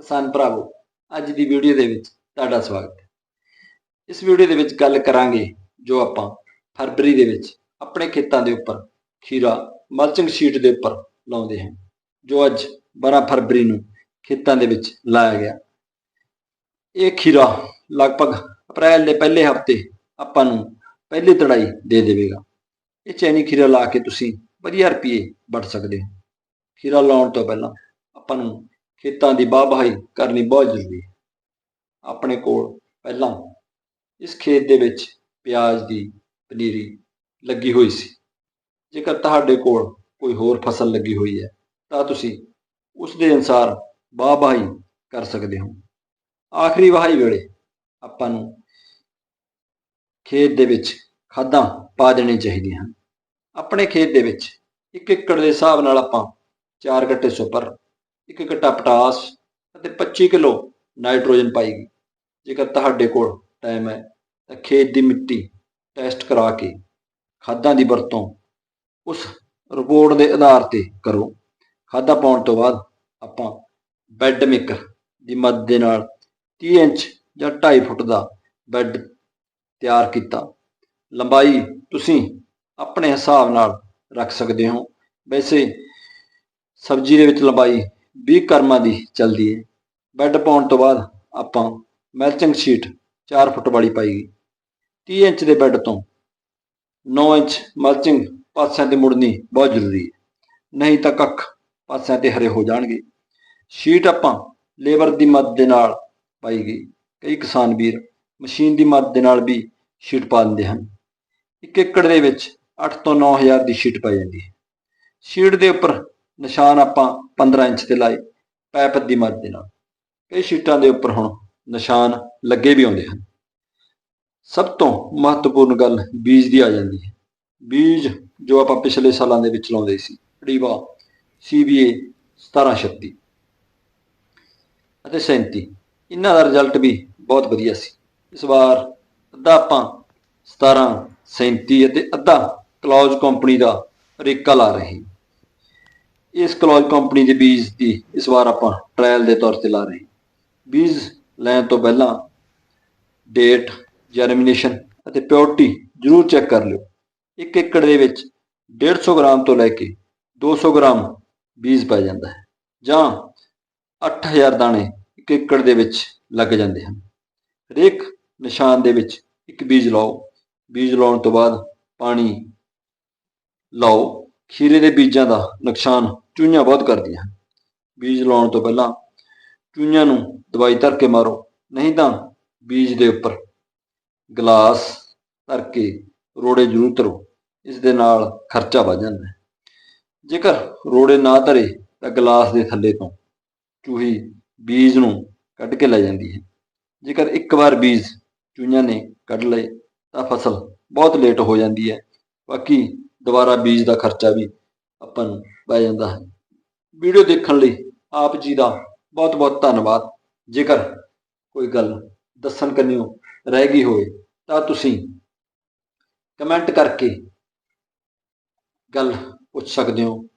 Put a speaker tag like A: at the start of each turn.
A: ਕਿਸਾਨ ਭਰਾਵੋ, ਅੱਜ ਦੀ ਵੀਡੀਓ ਦੇ ਵਿੱਚ ਤੁਹਾਡਾ ਸਵਾਗਤ ਹੈ। ਇਸ ਵੀਡੀਓ ਦੇ ਵਿੱਚ ਗੱਲ ਕਰਾਂਗੇ ਜੋ ਆਪਾਂ ਫਰਵਰੀ ਦੇ ਵਿੱਚ ਆਪਣੇ ਖੇਤਾਂ ਦੇ ਉੱਪਰ ਖੀਰਾ ਮਲਚਿੰਗ ਸ਼ੀਟ ਦੇ ਉੱਪਰ ਲਾਉਂਦੇ ਹਾਂ, ਜੋ ਅੱਜ 12 ਫਰਵਰੀ ਨੂੰ ਖੇਤਾਂ ਦੇ ਵਿੱਚ ਲਾਇਆ ਗਿਆ। ਇਹ ਖੀਰਾ ਲਗਭਗ ਅਪ੍ਰੈਲ ਦੇ ਪਹਿਲੇ ਹਫ਼ਤੇ ਆਪਾਂ ਨੂੰ ਪਹਿਲੀ ਤੜਾਈ ਦੇ ਦੇਵੇਗਾ। ਇਹ ਚੈਨੀ ਖੀਰਾ ਲਾ ਕੇ ਤੁਸੀਂ ਵਧੀਆ ਰੁਪਏ ਵੱਟ ਸਕਦੇ ਹੋ। ਖੀਰਾ ਲਾਉਣ ਤੋਂ ਪਹਿਲਾਂ ਆਪਾਂ ਨੂੰ ਖੇਤਾਂ ਦੀ ਬਾਹ ਕਰਨੀ ਬਹੁਤ ਜ਼ਰੂਰੀ ਹੈ। ਆਪਣੇ ਕੋਲ ਪਹਿਲਾਂ ਇਸ ਖੇਤ ਦੇ ਵਿੱਚ ਪਿਆਜ਼ ਦੀ ਪਨੀਰੀ ਲੱਗੀ ਹੋਈ ਸੀ। ਜੇਕਰ ਤੁਹਾਡੇ ਕੋਲ ਕੋਈ ਹੋਰ ਫਸਲ ਲੱਗੀ ਹੋਈ ਹੈ, ਤਾਂ ਤੁਸੀਂ ਉਸ ਦੇ ਅਨੁਸਾਰ ਬਾਹ ਕਰ ਸਕਦੇ ਹੋ। ਆਖਰੀ ਵਹਾਈ ਵੇਲੇ ਆਪਾਂ ਨੂੰ ਖੇਤ ਦੇ ਵਿੱਚ ਖਾਦਾਂ ਪਾ ਦੇਣੀਆਂ ਚਾਹੀਦੀਆਂ ਹਨ। ਆਪਣੇ ਖੇਤ ਦੇ ਵਿੱਚ ਇੱਕ ਏਕੜ ਦੇ ਹਿਸਾਬ ਨਾਲ ਆਪਾਂ 4 ਗੱਟੇ ਸੁਪਰ ਇੱਕ ਗੱਟਾ ਪਟਾਸ ਅਤੇ 25 ਕਿਲੋ ਨਾਈਟ੍ਰੋਜਨ ਪਾਏਗੀ ਜੇਕਰ ਤੁਹਾਡੇ ਕੋਲ ਟਾਈਮ ਹੈ ਤਾਂ ਖੇਤ ਦੀ ਮਿੱਟੀ ਟੈਸਟ ਕਰਾ ਕੇ ਖਾਦਾਂ ਦੀ ਵਰਤੋਂ ਉਸ ਰਿਪੋਰਟ ਦੇ ਆਧਾਰ ਤੇ ਕਰੋ। ਖਾਦਾਂ ਪਾਉਣ ਤੋਂ ਬਾਅਦ ਆਪਾਂ ਬੈੱਡ ਮੇਕਰ ਦੀ ਮਦਦ ਦੇ ਨਾਲ 30 ਇੰਚ ਜਾਂ 2.5 ਫੁੱਟ ਦਾ ਬੈੱਡ ਤਿਆਰ ਕੀਤਾ। ਲੰਬਾਈ ਤੁਸੀਂ ਆਪਣੇ ਹਿਸਾਬ ਨਾਲ ਰੱਖ ਸਕਦੇ ਹੋ। ਵੈਸੇ ਸਬਜ਼ੀ ਦੇ ਵਿੱਚ ਲੰਬਾਈ 20 ਕਰਮਾਂ ਦੀ ਚੱਲਦੀ ਹੈ ਬੈੱਡ ਪਾਉਣ ਤੋਂ ਬਾਅਦ ਆਪਾਂ ਮੈਲਚਿੰਗ ਸ਼ੀਟ 4 ਫੁੱਟ ਵਾਲੀ ਪਾਈ 30 ਇੰਚ ਦੇ ਬੈੱਡ ਤੋਂ 9 ਇੰਚ ਮਲਚਿੰਗ ਪਾਸਿਆਂ ਤੇ ਮੁੜਨੀ ਬਹੁਤ ਜ਼ਰੂਰੀ ਹੈ ਨਹੀਂ ਤਾਂ ਕੱਖ ਪਾਸਿਆਂ ਤੇ ਹਰੇ ਹੋ ਜਾਣਗੇ। ਸ਼ੀਟ ਆਪਾਂ ਲੇਬਰ ਦੀ ਮਦਦ ਦੇ ਨਾਲ ਪਾਈ ਗਈ। ਕਈ ਕਿਸਾਨ ਵੀਰ ਮਸ਼ੀਨ ਦੀ ਮਦਦ ਦੇ ਨਾਲ ਵੀ ਸ਼ੀਟ ਪਾ ਦਿੰਦੇ ਹਨ। ਇੱਕ ਏਕੜ ਦੇ ਵਿੱਚ 8 ਤੋਂ 9000 ਦੀ ਸ਼ੀਟ ਪਾਈ ਜਾਂਦੀ ਹੈ ਸ਼ੀਟ ਦੇ ਉੱਪਰ ਨਿਸ਼ਾਨ ਆਪਾਂ 15 ਇੰਚ ਤੇ ਲਾਏ ਪੈਪ ਦੀ ਮਦਦ ਦੇ ਨਾਲ। ਕਈ ਸ਼ੀਟਾਂ ਦੇ ਉੱਪਰ ਹੁਣ ਨਿਸ਼ਾਨ ਲੱਗੇ ਵੀ ਆਉਂਦੇ ਹਨ। ਸਭ ਤੋਂ ਮਹੱਤਵਪੂਰਨ ਗੱਲ ਬੀਜ ਦੀ ਆ ਜਾਂਦੀ ਹੈ। ਬੀਜ ਜੋ ਆਪਾਂ ਪਿਛਲੇ ਸਾਲਾਂ ਦੇ ਵਿੱਚ ਲਾਉਂਦੇ ਸੀ ਪੜੀਵਾ CBA 1736 ਅਤੇ 37 ਇਹਨਾਂ ਦਾ ਰਿਜ਼ਲਟ ਵੀ ਬਹੁਤ ਵਧੀਆ ਸੀ। ਇਸ ਵਾਰ ਅੱਧਾ ਆਪਾਂ 17 37 ਅਤੇ ਅੱਧਾ ਕਲੌਜ ਕੰਪਨੀ ਦਾ ਰੇਕਾ ਲਾ ਰਹੇ ਹਾਂ। ਇਸ ਕਲੋਜ ਕੰਪਨੀ ਦੇ ਬੀਜ ਦੀ ਇਸ ਵਾਰ ਆਪਾਂ ਟ੍ਰਾਇਲ ਦੇ ਤੌਰ ਤੇ ਲਾ ਰਹੇ ਬੀਜ ਲੈਣ ਤੋਂ ਪਹਿਲਾਂ ਡੇਟ ਜਰਮੀਨੇਸ਼ਨ ਅਤੇ ਪਿਓਰਟੀ ਜ਼ਰੂਰ ਚੈੱਕ ਕਰ ਲਿਓ। ਇੱਕ ਏਕੜ ਦੇ ਵਿੱਚ 150 ਗ੍ਰਾਮ ਤੋਂ ਲੈ ਕੇ 200 ਗ੍ਰਾਮ ਬੀਜ ਪੈ ਜਾਂਦਾ ਹੈ ਜਾਂ 8000 ਦਾਣੇ ਇੱਕ ਏਕੜ ਦੇ ਵਿੱਚ ਲੱਗ ਜਾਂਦੇ ਹਨ। ਹਰੇਕ ਨਿਸ਼ਾਨ ਦੇ ਵਿੱਚ ਇੱਕ ਬੀਜ ਲਾਓ। ਬੀਜ ਲਾਉਣ ਤੋਂ ਬਾਅਦ ਪਾਣੀ ਲਾਓ। ਖੀਰੇ ਦੇ ਬੀਜਾਂ ਦਾ ਨੁਕਸਾਨ ਚੂਹੀਆਂ ਬਹੁਤ ਕਰਦੀਆਂ। ਹਨ ਬੀਜ ਲਾਉਣ ਤੋਂ ਪਹਿਲਾਂ ਚੂਹੀਆਂ ਨੂੰ ਦਵਾਈ ਧਰ ਕੇ ਮਾਰੋ, ਨਹੀਂ ਤਾਂ ਬੀਜ ਦੇ ਉੱਪਰ ਗਲਾਸ ਧਰ ਕੇ ਰੋੜੇ ਜ਼ਰੂਰ ਧਰੋ, ਇਸ ਦੇ ਨਾਲ ਖਰਚਾ ਵੱਧ ਜਾਂਦਾ ਜੇਕਰ ਰੋੜੇ ਨਾ ਧਰੇ ਤਾਂ ਗਲਾਸ ਦੇ ਥੱਲੇ ਤੋਂ ਚੂਹੀ ਬੀਜ ਨੂੰ ਕੱਢ ਕੇ ਲੈ ਜਾਂਦੀ ਹੈ। ਜੇਕਰ ਇੱਕ ਵਾਰ ਬੀਜ ਚੂਹੀਆਂ ਨੇ ਕੱਢ ਲਏ ਤਾਂ ਫਸਲ ਬਹੁਤ ਲੇਟ ਹੋ ਜਾਂਦੀ ਹੈ। ਬਾਕੀ ਦੁਬਾਰਾ ਬੀਜ ਦਾ ਖਰਚਾ ਵੀ ਆਪਾਂ ਨੂੰ ਪੈ ਜਾਂਦਾ ਹੈ। ਵੀਡੀਓ ਦੇਖਣ ਲਈ ਆਪ ਜੀ ਦਾ ਬਹੁਤ ਬਹੁਤ ਧੰਨਵਾਦ। ਜੇਕਰ ਕੋਈ ਗੱਲ ਦੱਸਣ ਕੰਨਿਓ ਰਹਿ ਗਈ ਹੋਵੇ, ਤਾਂ ਤੁਸੀਂ ਕਮੈਂਟ ਕਰਕੇ ਗੱਲ ਪੁੱਛ ਸਕਦੇ ਹੋ।